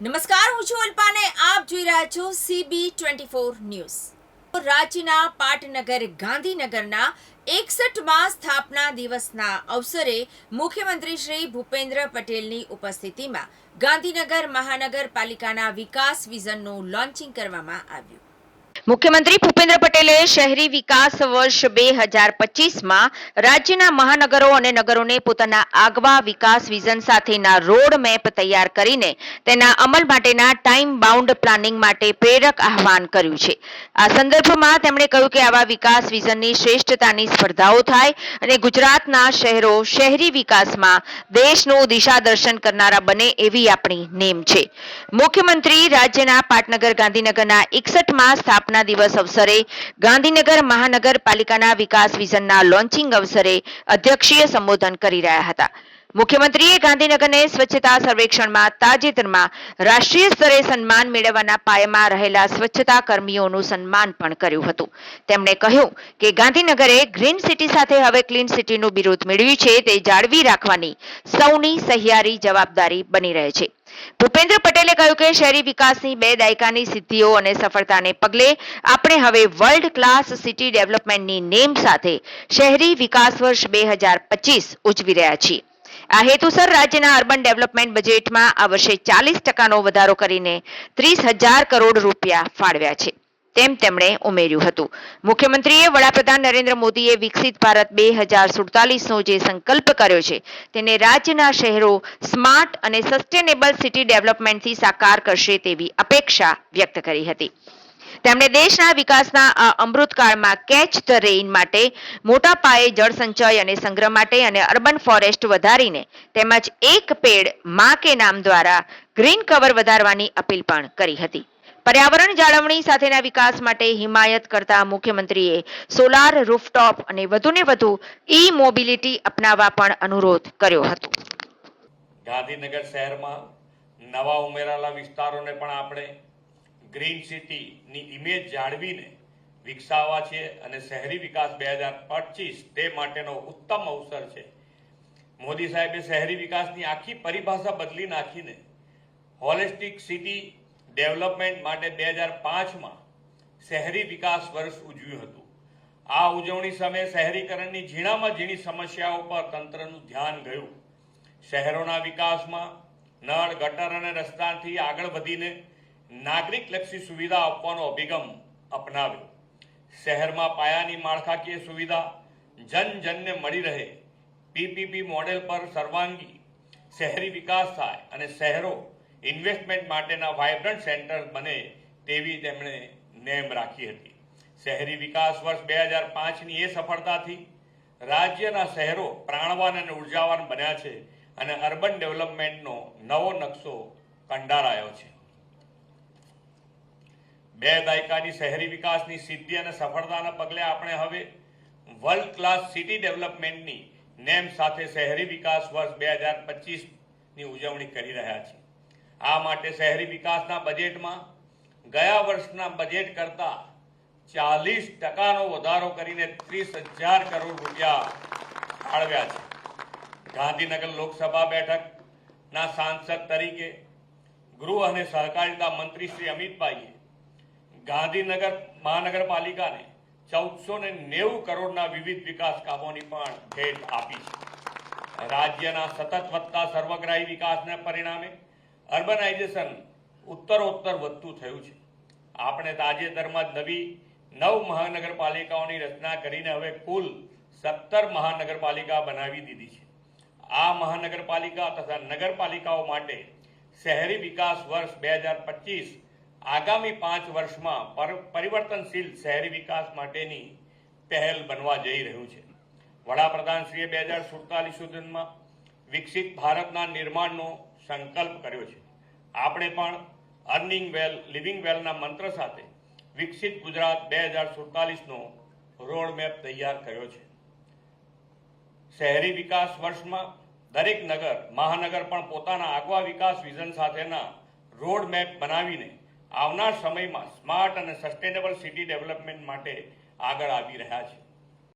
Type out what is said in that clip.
નમસ્કાર, હું છું અલ્પાને. આપ જોઈ રહ્યા છો સીબી ટ્વેન્ટી ફોર ન્યૂઝ રાજ્યના પાટનગર, ગાંધીનગરના એકસઠમાં સ્થાપના દિવસના અવસરે મુખ્યમંત્રી શ્રી ભૂપેન્દ્ર પટેલની ઉપસ્થિતિમાં ગાંધીનગર મહાનગરપાલિકાના વિકાસ વિઝનનું લોન્ચિંગ કરવામાં આવ્યું. મુખ્યમંત્રી ભૂપેન્દ્ર પટેલે શહેરી વિકાસ વર્ષ બે હજાર પચીસમાં રાજ્યના મહાનગરો અને નગરોને પોતાના આગવા વિકાસ વિઝન સાથેના રોડ મેપ તૈયાર કરીને તેના અમલ માટેના ટાઈમ બાઉન્ડ પ્લાનિંગ માટે પ્રેરક આહવાન કર્યું છે. આ સંદર્ભમાં તેમણે કહ્યું કે આવા વિકાસ વિઝનની શ્રેષ્ઠતાની સ્પર્ધાઓ થાય અને ગુજરાતના શહેરો શહેરી વિકાસમાં દેશનું દિશા દર્શન કરનારા બને એવી આપણી નેમ છે. મુખ્યમંત્રી રાજ્યના પાટનગર ગાંધીનગરના એકસઠમાં સ્થાપના દિવસ અવસરે ગાંધીનગર મહાનગરપાલિકાના વિકાસ વિઝનના લોન્ચિંગ અવસરે અધ્યક્ષીય સંબોધન કરી રહ્યા હતા. મુખ્યમંત્રીએ ગાંધીનગરને સ્વચ્છતા સર્વેક્ષણમાં તાજેતરમાં રાષ્ટ્રીય સ્તરે સન્માન મેળવવાના પાયામાં રહેલા સ્વચ્છતા કર્મીઓનું સન્માન પણ કર્યું હતું. તેમણે કહ્યું કે ગાંધીનગરે ગ્રીન સિટી સાથે હવે ક્લીન સિટીનું બિરુદ મેળવ્યું છે તે જાળવી રાખવાની સૌની સહિયારી જવાબદારી બની રહે છે. ભૂપેન્દ્ર પટેલે કહ્યું કે શહેરી વિકાસની બે દાયકાની સિદ્ધિઓ અને સફળતાને પગલે આપણે હવે વર્લ્ડ ક્લાસ સિટી ડેવલપમેન્ટની નેમ સાથે શહેરી વિકાસ વર્ષ બે હજાર પચીસ ઉજવી રહ્યા છીએ. આ હેતુસર રાજ્યના અર્બન ડેવલપમેન્ટ બજેટમાં આ વર્ષે ચાલીસ ટકાનો વધારો કરીને ત્રીસ હજાર કરોડ રૂપિયા ફાળવ્યા છે. તેમ તેમણે ઉમેર્યું હતું. મુખ્યમંત્રીએ વડાપ્રધાન નરેન્દ્ર મોદીએ વિકસિત ભારત બે હજાર સુડતાલીસનો જે સંકલ્પ કર્યો છે, તેને રાજ્યના શહેરો સ્માર્ટ અને સસ્ટેનેબલ સિટી ડેવલપમેન્ટથી સાકાર કરશે તેવી અપેક્ષા વ્યક્ત કરી હતી. તેમણે દેશના વિકાસના આ અમૃતકાળમાં કેચ ધ રેઇન માટે, મોટા પાયે જળ સંચય અને સંગ્રહ માટે અને અર્બન ફોરેસ્ટ વધારીને, તેમજ એક પેડ મા કે નામ દ્વારા ગ્રીન કવર વધારવાની અપીલ પણ કરી હતી. પર્યાવરણ જાળવણી સાથેના વિકાસ માટે હિમાયત કરતા મુખ્યમંત્રીએ સોલાર રૂફટોપ અને વધુને વધુ ઈ મોબિલિટી અપનાવવા પણ અનુરોધ કર્યો હતો. ગાંધીનગર શહેરમાં નવા ઉમેરાલા વિસ્તારોને પણ આપણે ગ્રીન સિટીની ઇમેજ જાળવીને વિકસાવવા છે અને શહેરી વિકાસ બે હજાર પચીસ તે માટેનો ઉત્તમ અવસર છે. મોદી સાહેબે શહેરી વિકાસની આખી પરિભાષા બદલી નાખીને હોલિસ્ટિક સિટી ડેવલપમેન્ટ માટે બે હજાર પાંચમાં શહેરી વિકાસ વર્ષ ઉજવ્યું હતું. આ ઉજવણી સમયે શહેરીકરણની ઝીણામાં ઝીણી સમસ્યાઓ પર તંત્રનું ધ્યાન ગયું. શહેરોના વિકાસમાં નળ, ગટર અને રસ્તાથી આગળ વધીને નાગરિકલક્ષી સુવિધા આપવાનો અભિગમ અપનાવ્યો. શહેરમાં પાયાની માળખાકીય સુવિધા જન જનને મળી રહે. પીપીપી મોડેલ પર સર્વાંગી શહેરી વિકાસ થાય અને શહેરો ઇન્વેસ્ટમેન્ટ માટેના વાઇબ્રન્ટ સેન્ટર બને તેવી તેમણે નેમ રાખી હતી. શહેરી વિકાસ વર્ષ બે હજાર પાંચની એ સફળતાથી રાજ્યના શહેરો પ્રાણવાન અને ઉર્જાવાન બન્યા છે અને અર્બન ડેવલપમેન્ટનો નવો નકશો કંડારાયો છે. બે દાયકાની શહેરી વિકાસની સિદ્ધિ અને સફળતાના પગલે આપણે હવે વર્લ્ડ ક્લાસ સિટી ડેવલપમેન્ટની નેમ સાથે શહેરી વિકાસ વર્ષ બે હજાર પચીસની ઉજવણી કરી રહ્યા છીએ. આ માટે શહેરી વિકાસના બજેટમાં ગયા વર્ષના બજેટ કરતા ચાલીસ ટકાનો વધારો કરીને ત્રીસ હજાર કરોડ રૂપિયા ફાળવ્યા છે. ગાંધીનગર લોકસભા બેઠકના સાંસદ તરીકે ગૃહ અને સહકારિતા મંત્રી શ્રી અમિતભાઈએ ગાંધીનગર મહાનગરપાલિકાને ચૌદસો ને નેવું કરોડના વિવિધ વિકાસ કામોની પણ ભેટ આપી છે. રાજ્યના સતત વધતા સર્વગ્રાહી વિકાસના પરિણામે અર્બનાઇઝેશન ઉત્તરોત્તર વધતું થયું છે. આપણે તાજેતરમાં જ નવી નવ મહાનગરપાલિકાઓની રચના કરીને હવે કુલ સત્તર મહાનગરપાલિકા બનાવી દીધી છે. આ મહાનગરપાલિકા તથા નગરપાલિકાઓ માટે શહેરી વિકાસ વર્ષ બે હજાર પચીસ આગામી પાંચ વર્ષમાં પર- પરિવર્તનશીલ શહેરી વિકાસ માટેની પહેલ બનવા જઈ રહ્યું છે. વડાપ્રધાનશ્રીએ બે હજાર સુડતાલીસ સુધીમાં વિકસિત ભારતના નિર્માણનો સંકલ્પ કર્યો છે. આપણે પણ અર્નિંગ વેલ, લિવિંગ વેલના મંત્ર સાથે વિકસિત ગુજરાત બે હજાર સુડતાલીસનો રોડ મેપ તૈયાર કર્યો છે. શહેરી વિકાસ વર્ષમાં દરેક નગર, મહાનગર પણ પોતાના આગવા વિકાસ વિઝન સાથેના રોડ મેપ બનાવીને આવનાર સમયમાં સ્માર્ટ અને સસ્ટેનેબલ સિટી ડેવલપમેન્ટ માટે આગળ આવી રહ્યા છે.